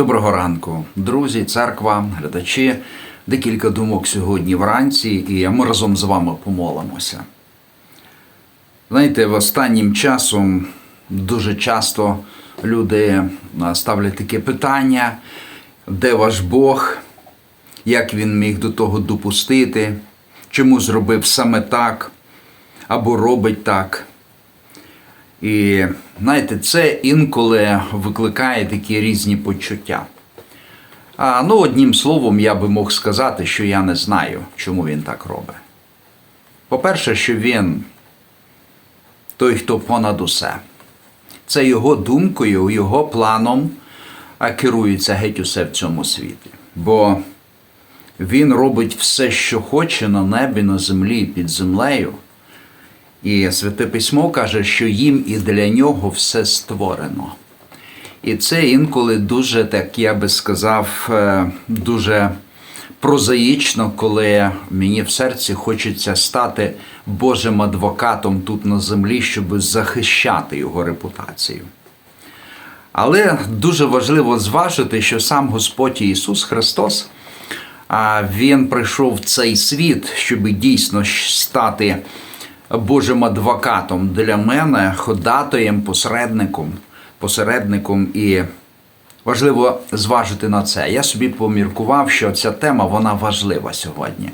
Доброго ранку, друзі, церква, глядачі. Декілька думок сьогодні вранці, і ми разом з вами помолимося. Знаєте, в останнім часом дуже часто люди ставлять таке питання, де ваш Бог, як він міг до того допустити, чому зробив саме так або робить так. І знаєте, це інколи викликає такі різні почуття. А, ну, одним словом, я би мог сказати, що я не знаю, чому він так робить. По-перше, що він той, хто понад усе. Це його думкою, його планом а керується геть усе в цьому світі. Бо він робить все, що хоче на небі, на землі, під землею. І Святе Письмо каже, що їм і для нього все створено. І це інколи дуже, так я би сказав, е, дуже прозаїчно, коли мені в серці хочеться стати Божим адвокатом тут на землі, щоб захищати його репутацію. Але дуже важливо зважити, що сам Господь Ісус Христос, Він прийшов в цей світ, щоб дійсно стати Божим адвокатом для мене, ходатаєм, посередником, посередником і важливо зважити на це. Я собі поміркував, що ця тема вона важлива сьогодні.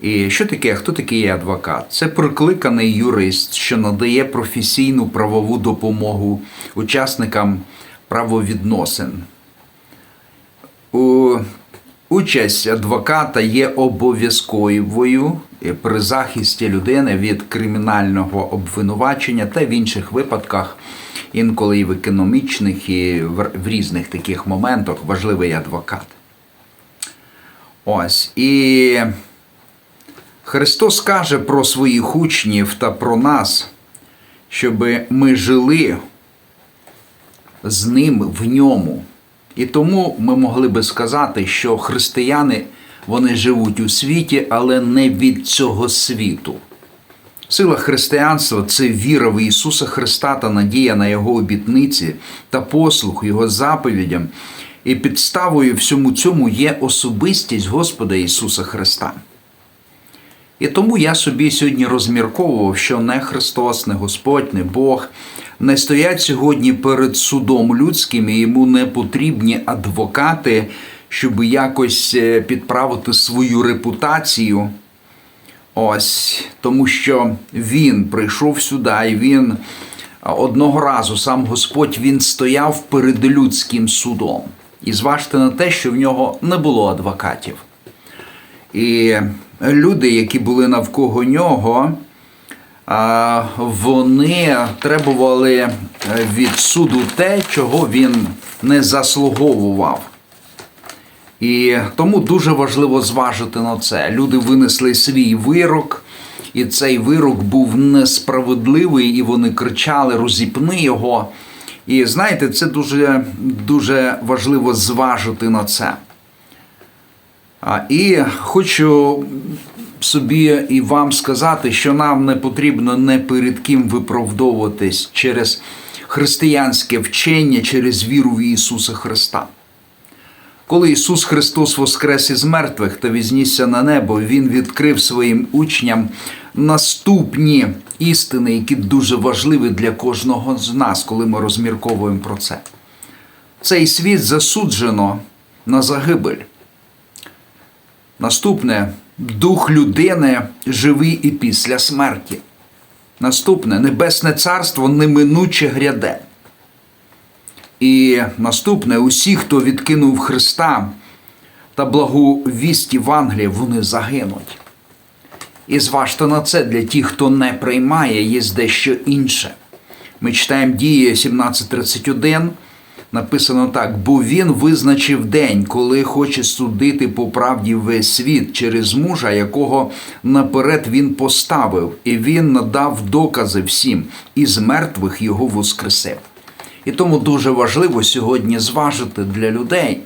І що таке, хто такий є адвокат? Це прикликаний юрист, що надає професійну правову допомогу учасникам правовідносин. Участь адвоката є обов'язковою при захисті людини від кримінального обвинувачення та в інших випадках, інколи і в економічних, і в різних таких моментах важливий адвокат. Ось. І Христос каже про своїх учнів та про нас, щоб ми жили з ним в ньому. І тому ми могли би сказати, що християни вони живуть у світі, але не від цього світу. Сила християнства це віра в Ісуса Христа та надія на Його обітниці та послух Його заповідям. І підставою всьому цьому є особистість Господа Ісуса Христа. І тому я собі сьогодні розмірковував, що не Христос, не Господь, не Бог не стоять сьогодні перед судом людським, і йому не потрібні адвокати, щоб якось е, підправити свою репутацію. Ось тому, що він прийшов сюди, і він одного разу сам Господь він стояв перед людським судом. І зважте на те, що в нього не було адвокатів. І люди, які були навколо нього, вони требували від суду те, чого він не заслуговував. І тому дуже важливо зважити на це. Люди винесли свій вирок, і цей вирок був несправедливий, і вони кричали: розіпни його. І знаєте, це дуже, дуже важливо зважити на це. І хочу собі і вам сказати, що нам не потрібно не перед ким виправдовуватись через християнське вчення, через віру в Ісуса Христа. Коли Ісус Христос воскрес із мертвих та візнісся на небо, Він відкрив своїм учням наступні істини, які дуже важливі для кожного з нас, коли ми розмірковуємо про це. Цей світ засуджено на загибель. Наступне дух людини живий і після смерті. Наступне Небесне Царство неминуче гряде. І наступне усі, хто відкинув Христа та благу вість Євангелія, вони загинуть. І зважте на це для тих, хто не приймає, є дещо інше. Ми читаємо дії 1731 написано так: бо він визначив день, коли хоче судити по правді весь світ через мужа, якого наперед він поставив, і він надав докази всім, і з мертвих його воскресив. І тому дуже важливо сьогодні зважити для людей.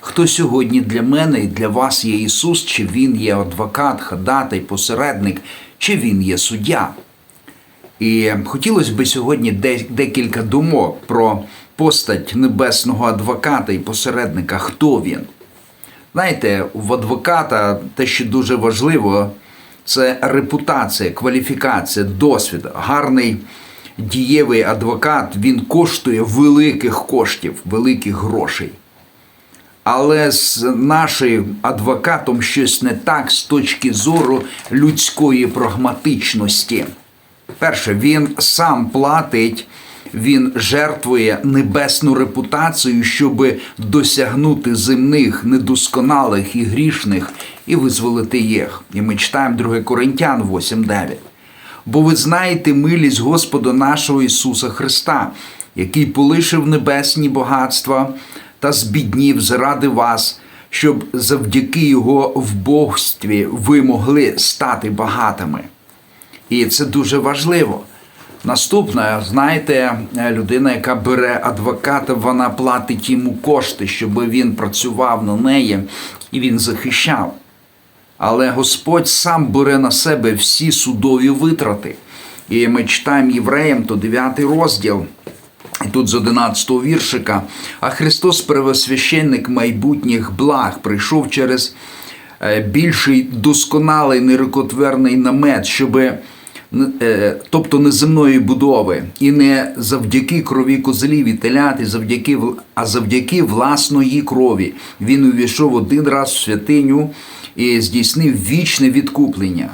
Хто сьогодні для мене і для вас є Ісус, чи Він є адвокат, ходатай, посередник, чи Він є суддя? І хотілося б сьогодні декілька думок про постать небесного адвоката і посередника. Хто він? Знаєте, в адвоката те, що дуже важливо, це репутація, кваліфікація, досвід. Гарний дієвий адвокат він коштує великих коштів, великих грошей. Але з нашим адвокатом щось не так з точки зору людської прагматичності. Перше, він сам платить, він жертвує небесну репутацію, щоб досягнути земних, недосконалих і грішних і визволити їх. І ми читаємо 2 Коринтян 8.9. Бо ви знаєте милість Господа нашого Ісуса Христа, який полишив небесні багатства та збіднів заради вас, щоб завдяки Його вбогстві ви могли стати багатими. І це дуже важливо. Наступне, знаєте, людина, яка бере адвоката, вона платить йому кошти, щоб він працював на неї і він захищав. Але Господь сам бере на себе всі судові витрати. І ми читаємо євреям, то 9 розділ. І тут з 11 віршика. А Христос, первосвященник майбутніх благ, прийшов через е, більший досконалий нерукотверний намет, щоб тобто неземної будови, і не завдяки крові козелів і телят, і завдяки, а завдяки власної крові. Він увійшов один раз в святиню і здійснив вічне відкуплення.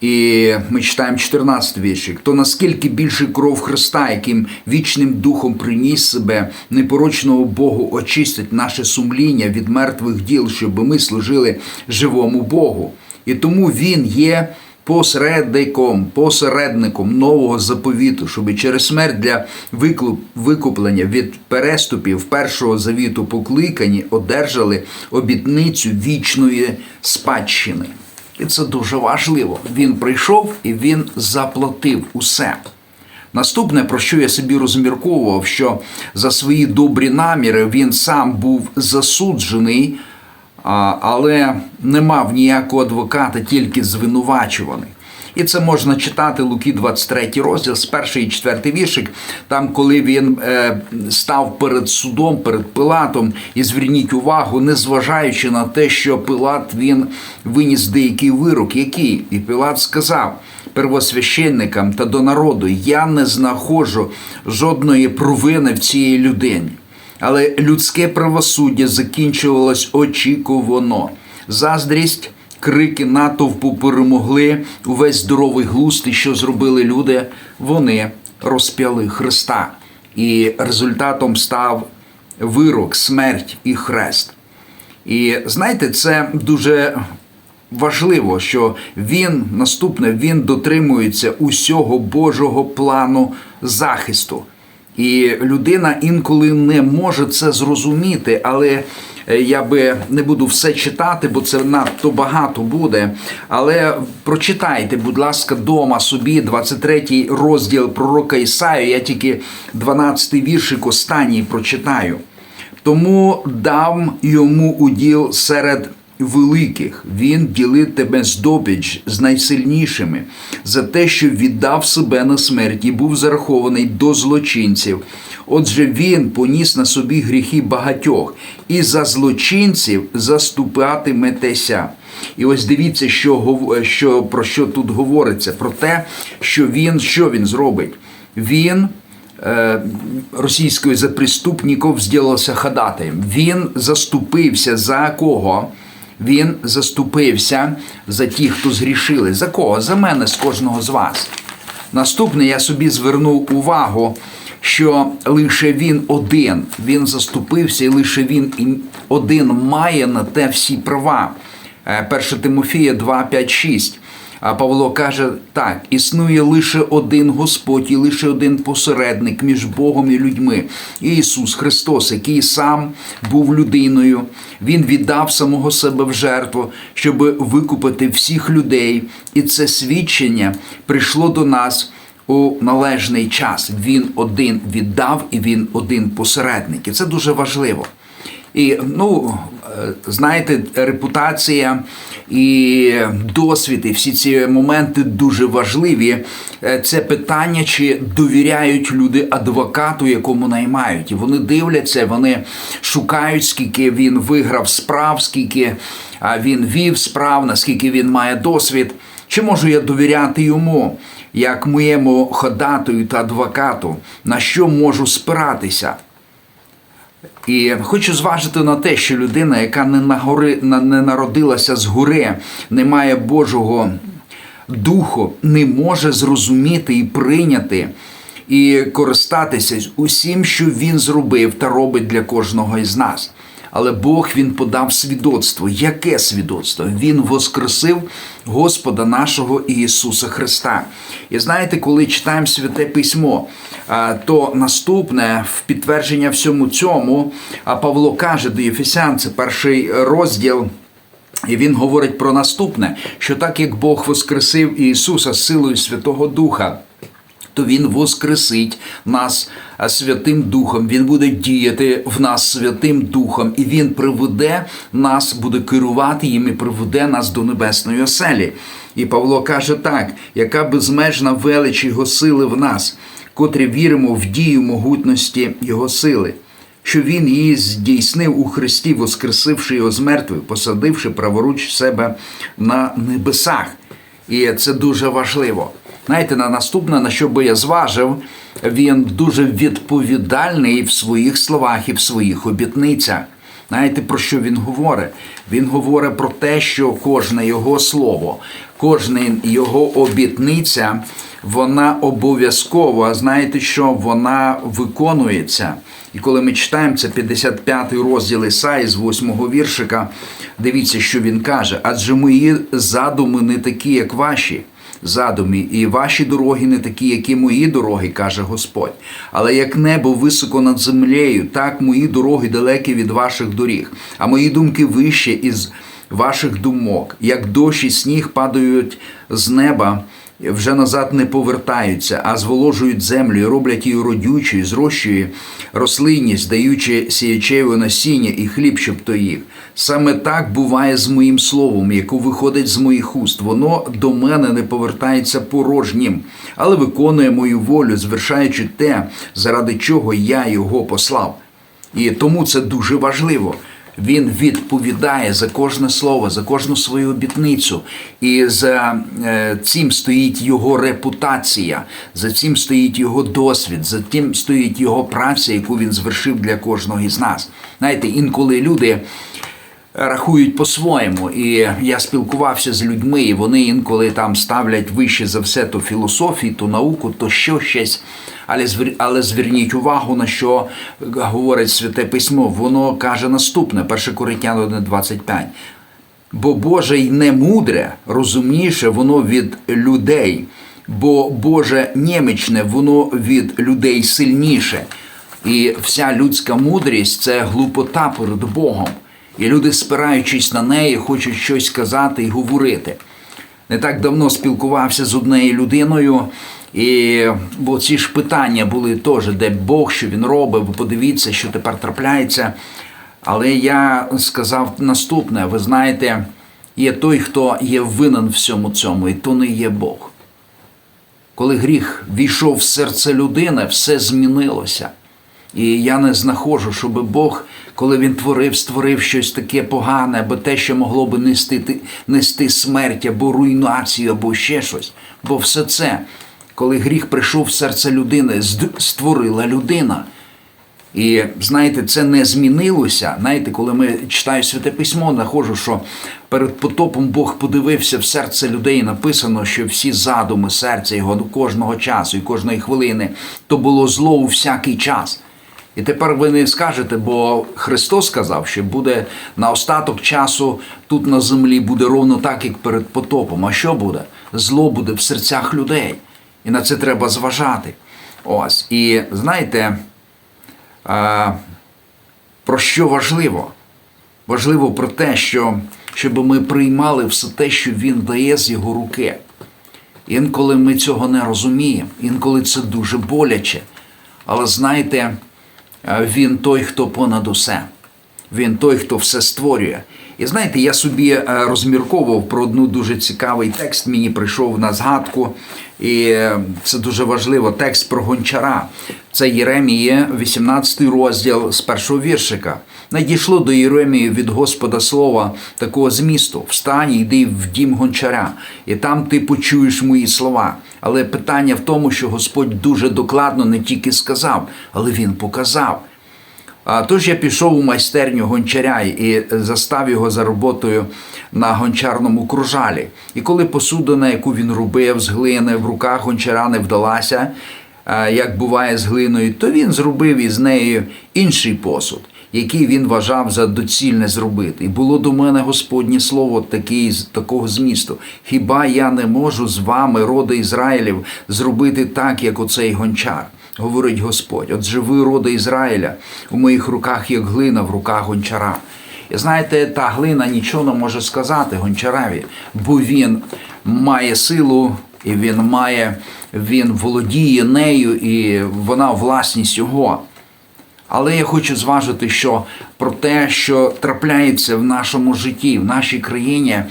І ми читаємо 14 віршик. То наскільки більше кров Христа, яким вічним духом приніс себе непорочного Богу, очистить наше сумління від мертвих діл, щоб ми служили живому Богу. І тому Він є посередником, посередником нового заповіту, щоб через смерть для викуплення від переступів першого завіту покликані одержали обітницю вічної спадщини. І це дуже важливо. Він прийшов і він заплатив усе. Наступне, про що я собі розмірковував, що за свої добрі наміри він сам був засуджений, але не мав ніякого адвоката, тільки звинувачуваний. І це можна читати Луки 23 розділ з перший і четвертий віршик, там, коли він е, став перед судом, перед Пилатом, і зверніть увагу, незважаючи на те, що Пилат він виніс деякий вирок, який і Пилат сказав первосвященникам та до народу: я не знаходжу жодної провини в цій людині. Але людське правосуддя закінчувалось очікувано. Заздрість крики натовпу перемогли увесь здоровий глузд, і що зробили люди, вони розп'яли Христа. І результатом став вирок, смерть і хрест. І знаєте, це дуже важливо, що він наступне він дотримується усього Божого плану захисту. І людина інколи не може це зрозуміти, але Е, я би не буду все читати, бо це надто багато буде. Але прочитайте, будь ласка, дома собі 23 розділ пророка Ісаю. Я тільки 12 віршик останній прочитаю. Тому дам йому уділ серед великих. Він ділить тебе здобич з найсильнішими за те, що віддав себе на смерть і був зарахований до злочинців. Отже, він поніс на собі гріхи багатьох, і за злочинців заступатиметеся. І ось дивіться, що, що, про що тут говориться: про те, що він що він зробить. Він е, російською за преступників зділався ходатаєм. Він заступився за кого? Він заступився за ті, хто згрішили. За кого? За мене, з кожного з вас. Наступне я собі звернув увагу що лише він один, він заступився, і лише він один має на те всі права. 1 е, Тимофія 2, 5, 6. А Павло каже: так, існує лише один Господь і лише один посередник між Богом і людьми. Ісус Христос, який сам був людиною. Він віддав самого себе в жертву, щоб викупити всіх людей. І це свідчення прийшло до нас у належний час. Він один віддав і він один посередник. І це дуже важливо. І ну, е, знаєте, репутація і досвід, і всі ці моменти дуже важливі. Е, Це питання, чи довіряють люди адвокату, якому наймають. І вони дивляться, вони шукають, скільки він виграв справ, скільки він вів справ, наскільки він має досвід. Чи можу я довіряти йому, як моєму ходатаю та адвокату, на що можу спиратися? І хочу зважити на те, що людина, яка не, нагори, на- не народилася згори, не має Божого духу, не може зрозуміти і прийняти і користатися усім, що він зробив та робить для кожного із нас. Але Бог він подав свідоцтво. Яке свідоцтво? Він воскресив Господа нашого Ісуса Христа. І знаєте, коли читаємо святе письмо, то наступне в підтвердження всьому цьому Павло каже до Єфесян, це перший розділ. І він говорить про наступне: що так як Бог воскресив Ісуса силою Святого Духа, то Він воскресить нас Святим Духом. Він буде діяти в нас Святим Духом, і Він приведе нас, буде керувати їм і приведе нас до небесної оселі. І Павло каже так: яка безмежна велич Його сили в нас, котрі віримо в дію могутності Його сили що він її здійснив у Христі, воскресивши його з мертвих, посадивши праворуч себе на небесах. І це дуже важливо. Знаєте, на наступне, на що би я зважив, він дуже відповідальний в своїх словах і в своїх обітницях. Знаєте, про що він говорить? Він говорить про те, що кожне його слово, кожна його обітниця, вона обов'язково, знаєте що, вона виконується. І коли ми читаємо це 55 розділ Ісаї з 8 віршика, дивіться, що він каже: адже мої задуми не такі, як ваші задумі, і ваші дороги не такі, як і мої дороги, каже Господь. Але як небо високо над землею, так мої дороги далекі від ваших доріг, а мої думки вище із ваших думок, як дощ і сніг падають з неба. Вже назад не повертаються, а зволожують землю і роблять її родючою, зрощує рослинність, даючи сіячеве насіння і хліб, щоб то їх. Саме так буває з моїм словом, яке виходить з моїх уст. Воно до мене не повертається порожнім, але виконує мою волю, звершаючи те, заради чого я його послав. І тому це дуже важливо. Він відповідає за кожне слово, за кожну свою обітницю. І за е, цим стоїть його репутація, за цим стоїть його досвід, за тим стоїть його праця, яку він звершив для кожного із нас. Знаєте, інколи люди. Рахують по-своєму, і я спілкувався з людьми, і вони інколи там ставлять вище за все то філософію, то науку, то що щось. Але але зверніть увагу на що говорить святе письмо. Воно каже наступне, 1 Коринтян 1,25. Бо Боже й не мудре, розумніше воно від людей, бо Боже немічне, воно від людей сильніше. І вся людська мудрість це глупота перед Богом. І люди, спираючись на неї, хочуть щось сказати і говорити. Не так давно спілкувався з однією людиною, і бо ці ж питання були теж, де Бог, що він робить, ви подивіться, що тепер трапляється. Але я сказав наступне: ви знаєте, є той, хто є винен всьому цьому, і то не є Бог. Коли гріх війшов в серце людини, все змінилося. І я не знаходжу, щоб Бог, коли він творив, створив щось таке погане, або те, що могло би нести, нести смерть, або руйнацію, або ще щось. Бо все це, коли гріх прийшов в серце людини, створила людина. І знаєте, це не змінилося. Знаєте, коли ми читаю святе письмо, знаходжу, що перед потопом Бог подивився в серце людей. Написано, що всі задуми серця його до кожного часу і кожної хвилини то було зло у всякий час. І тепер ви не скажете, бо Христос сказав, що буде на остаток часу тут на землі буде ровно так, як перед потопом. А що буде? Зло буде в серцях людей. І на це треба зважати. Ось. І знаєте, про що важливо? Важливо про те, що, щоб ми приймали все те, що Він дає з його руки. Інколи ми цього не розуміємо, інколи це дуже боляче. Але знаєте, він той, хто понад усе. Він той, хто все створює. І знаєте, я собі е, розмірковував про одну дуже цікавий текст. Мені прийшов на згадку, і е, це дуже важливо. Текст про гончара. Це Єремія, 18 розділ з першого віршика. Надійшло до Єремії від Господа слова такого змісту: Встань, йди в дім гончаря, і там ти почуєш мої слова. Але питання в тому, що Господь дуже докладно не тільки сказав, але він показав. А тож я пішов у майстерню гончаря і застав його за роботою на гончарному кружалі. І коли посудина, яку він робив з глини, в руках гончара не вдалася, як буває з глиною, то він зробив із нею інший посуд, який він вважав за доцільне зробити. І було до мене Господнє слово такий, такого змісту. Хіба я не можу з вами, роди Ізраїлів, зробити так, як оцей гончар? Говорить Господь. Отже, ви, роди Ізраїля, у моїх руках як глина в руках гончара. І знаєте, та глина нічого не може сказати гончарові, бо він має силу, і він має, він володіє нею, і вона власність його. Але я хочу зважити, що про те, що трапляється в нашому житті, в нашій країні,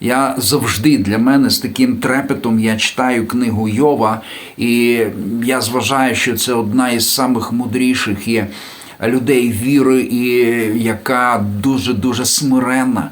я завжди для мене з таким трепетом я читаю книгу Йова, і я зважаю, що це одна із самих мудріших і людей віри, і яка дуже дуже смиренна.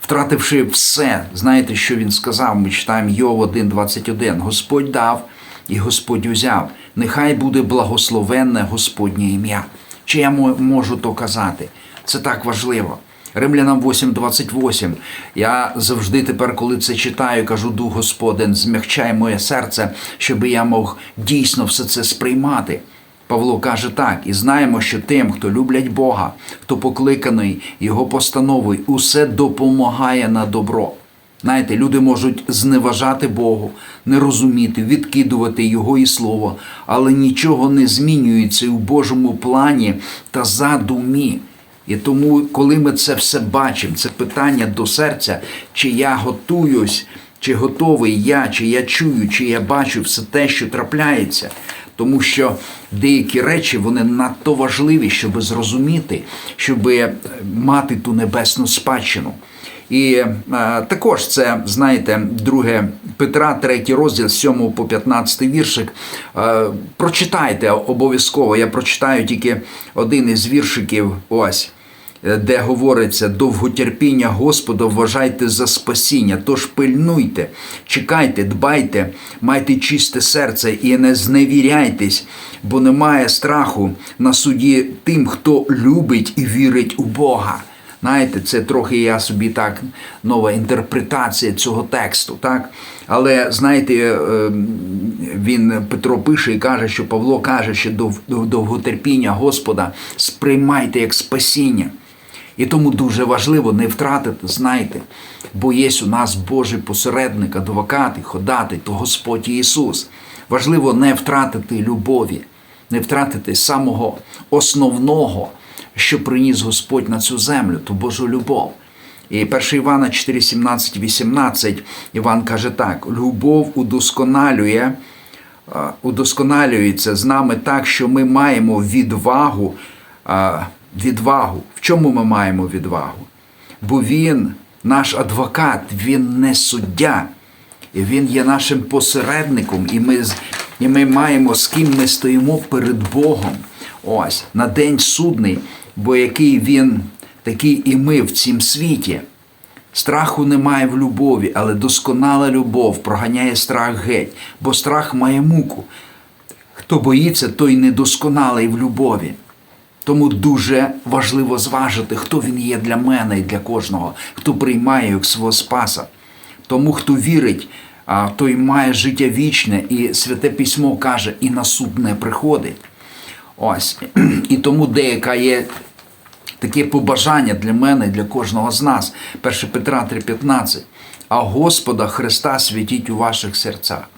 Втративши все, знаєте, що він сказав? Ми читаємо Йов 1.21. Господь дав і Господь узяв. Нехай буде благословенне Господнє ім'я. Чи я можу то казати? Це так важливо. Римлянам 8.28. Я завжди тепер, коли це читаю, кажу, Дух Господен, змягчай моє серце, щоб я мог дійсно все це сприймати. Павло каже так, і знаємо, що тим, хто люблять Бога, хто покликаний Його постановою, усе допомагає на добро. Знаєте, люди можуть зневажати Богу, не розуміти, відкидувати Його і Слово, але нічого не змінюється у Божому плані та задумі. І тому, коли ми це все бачимо, це питання до серця, чи я готуюсь, чи готовий я, чи я чую, чи я бачу все те, що трапляється. Тому що деякі речі вони надто важливі, щоб зрозуміти, щоб мати ту небесну спадщину. І е, також це, знаєте, друге Петра, третій розділ, з 7 по 15 віршик. Е, прочитайте обов'язково. Я прочитаю тільки один із віршиків. Ось. Е, Де говориться довготерпіння Господа вважайте за спасіння, тож пильнуйте, чекайте, дбайте, майте чисте серце і не зневіряйтесь, бо немає страху на суді тим, хто любить і вірить у Бога. Знаєте, це трохи я собі так нова інтерпретація цього тексту, так? Але знаєте, е, він Петро пише і каже, що Павло каже, що дов- дов- довготерпіння Господа сприймайте як спасіння. І тому дуже важливо не втратити, знаєте, бо є у нас Божий посередник, адвокат і ходатий, то Господь Ісус. Важливо не втратити любові, не втратити самого основного, що приніс Господь на цю землю, ту Божу любов. І 1 Івана 4, 17, 18 Іван каже так: любов удосконалює, удосконалюється з нами так, що ми маємо відвагу. Відвагу. В чому ми маємо відвагу? Бо він, наш адвокат, він не суддя, він є нашим посередником, і ми, і ми маємо з ким ми стоїмо перед Богом. Ось на день судний, бо який він, такий і ми в цім світі. Страху немає в любові, але досконала любов проганяє страх геть, бо страх має муку. Хто боїться, той недосконалий в любові. Тому дуже важливо зважити, хто він є для мене і для кожного, хто приймає як свого Спаса. Тому, хто вірить, той має життя вічне, і Святе Письмо каже, і на суд не приходить. Ось. І тому деяка є таке побажання для мене, і для кожного з нас. 1 Петра 3,15. А Господа Христа святіть у ваших серцях.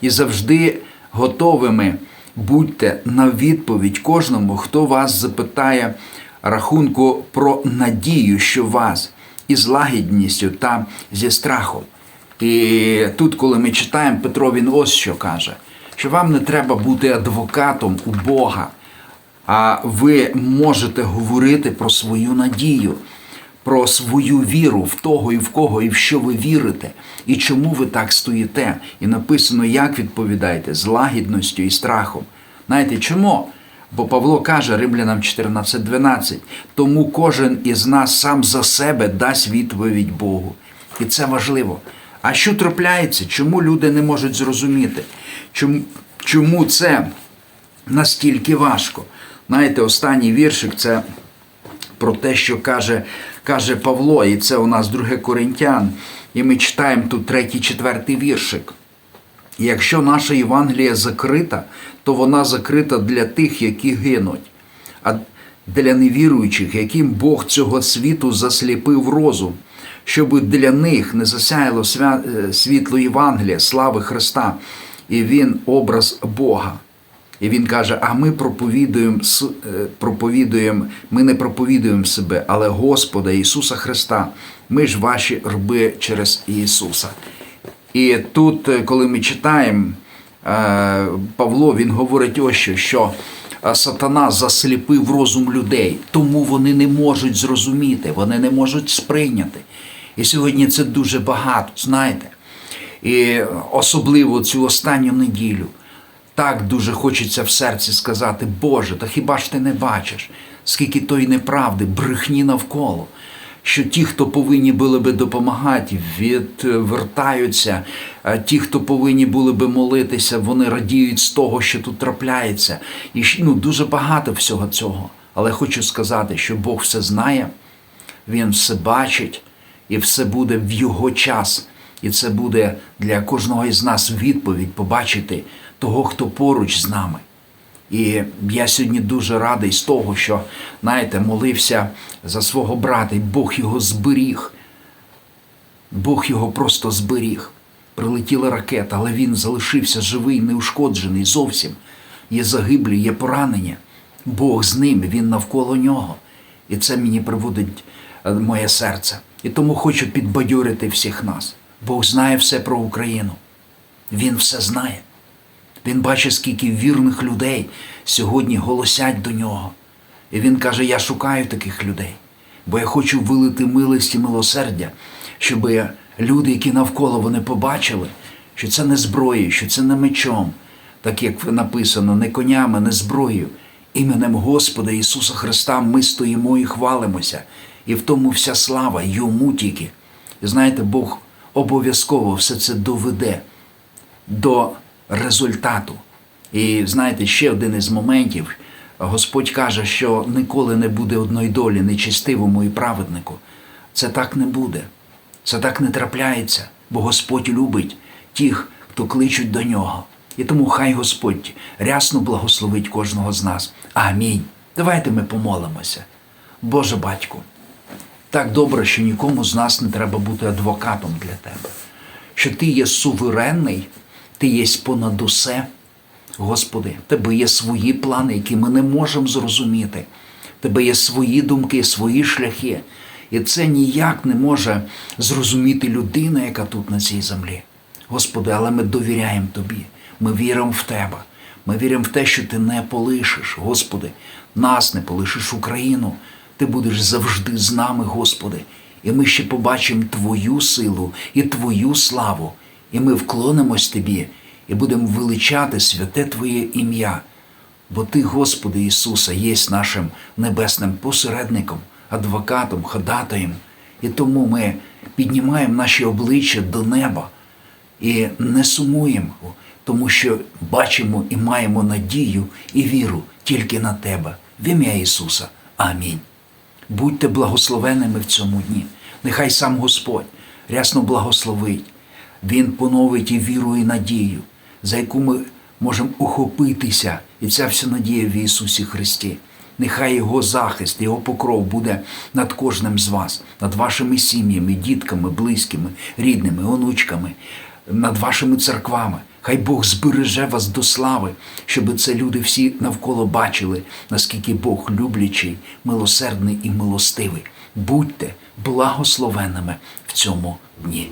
І завжди готовими будьте на відповідь кожному, хто вас запитає рахунку про надію, що вас із лагідністю та зі страхом. І тут, коли ми читаємо, Петро він ось що каже, що вам не треба бути адвокатом у Бога. А ви можете говорити про свою надію, про свою віру в того і в кого, і в що ви вірите, і чому ви так стоїте. І написано, як відповідаєте, з лагідністю і страхом. Знаєте чому? Бо Павло каже Римлянам 14.12, тому кожен із нас сам за себе дасть відповідь Богу. І це важливо. А що трапляється? Чому люди не можуть зрозуміти? Чому, чому це настільки важко? Знаєте, останній віршик це про те, що каже, каже Павло, і це у нас 2 Коринтян. І ми читаємо тут третій, четвертий віршик. Якщо наша Євангелія закрита, то вона закрита для тих, які гинуть, а для невіруючих, яким Бог цього світу засліпив розум, щоб для них не засяяло е, світло Євангелія, слави Христа, і Він образ Бога. І він каже: а ми проповідуємо, е, проповідуємо, ми не проповідуємо себе, але Господа Ісуса Христа. Ми ж ваші рби через Ісуса. І тут, е, коли ми читаємо, е, Павло він говорить ось що, що сатана засліпив розум людей, тому вони не можуть зрозуміти, вони не можуть сприйняти. І сьогодні це дуже багато, знаєте. І особливо цю останню неділю. Так дуже хочеться в серці сказати, Боже, та хіба ж ти не бачиш, скільки тої неправди, брехні навколо, що ті, хто повинні були би допомагати, відвертаються, ті, хто повинні були би молитися, вони радіють з того, що тут трапляється. І ну, дуже багато всього цього. Але хочу сказати, що Бог все знає, Він все бачить, і все буде в його час. І це буде для кожного із нас відповідь побачити того, хто поруч з нами. І я сьогодні дуже радий з того, що, знаєте, молився за свого брата, і Бог його зберіг. Бог його просто зберіг. Прилетіла ракета, але він залишився живий, неушкоджений зовсім. Є загиблі, є поранення. Бог з ним, він навколо нього. І це мені приводить е, моє серце. І тому хочу підбадьорити всіх нас. Бог знає все про Україну. Він все знає. Він бачить, скільки вірних людей сьогодні голосять до нього. І він каже: Я шукаю таких людей, бо я хочу вилити милість і милосердя, щоб люди, які навколо вони побачили, що це не зброєю, що це не мечом, так як написано, не конями, не зброєю. Іменем Господа Ісуса Христа ми стоїмо і хвалимося. І в тому вся слава йому тільки. І знаєте, Бог обов'язково все це доведе до результату. І знаєте, ще один із моментів. Господь каже, що ніколи не буде одної долі нечистивому і праведнику. Це так не буде. Це так не трапляється, бо Господь любить тих, хто кличуть до нього. І тому хай Господь рясно благословить кожного з нас. Амінь. Давайте ми помолимося. Боже батько, так добре, що нікому з нас не треба бути адвокатом для тебе, що ти є суверенний, ти є понад усе. Господи, тебе є свої плани, які ми не можемо зрозуміти. Тебе є свої думки, свої шляхи. І це ніяк не може зрозуміти людина, яка тут на цій землі. Господи, але ми довіряємо Тобі. Ми віримо в Тебе. Ми віримо в те, що Ти не полишиш, Господи, нас не полишиш Україну. Ти будеш завжди з нами, Господи. І ми ще побачимо Твою силу і Твою славу. І ми вклонимось Тобі і будемо величати святе Твоє ім'я. Бо Ти, Господи Ісуса, є нашим небесним посередником, адвокатом, ходатаєм. І тому ми піднімаємо наші обличчя до неба і не сумуємо, тому що бачимо і маємо надію і віру тільки на Тебе. В ім'я Ісуса. Амінь. Будьте благословенними в цьому дні. Нехай сам Господь рясно благословить. Він поновить і віру, і надію, за яку ми можемо ухопитися, і ця вся надія в Ісусі Христі. Нехай Його захист, Його покров буде над кожним з вас, над вашими сім'ями, дітками, близькими, рідними, онучками, над вашими церквами. Хай Бог збереже вас до слави, щоб це люди всі навколо бачили, наскільки Бог люблячий, милосердний і милостивий. Будьте благословенними в цьому дні.